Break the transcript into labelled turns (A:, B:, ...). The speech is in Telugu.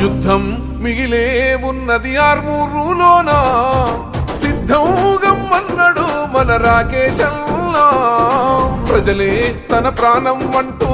A: యుద్ధం మిగిలే ఉన్నది ఆర్మూరులోనా? సిద్ధం గమ్మన్నడు మన రాకేశల్లా ప్రజలే తన ప్రాణం అంటూ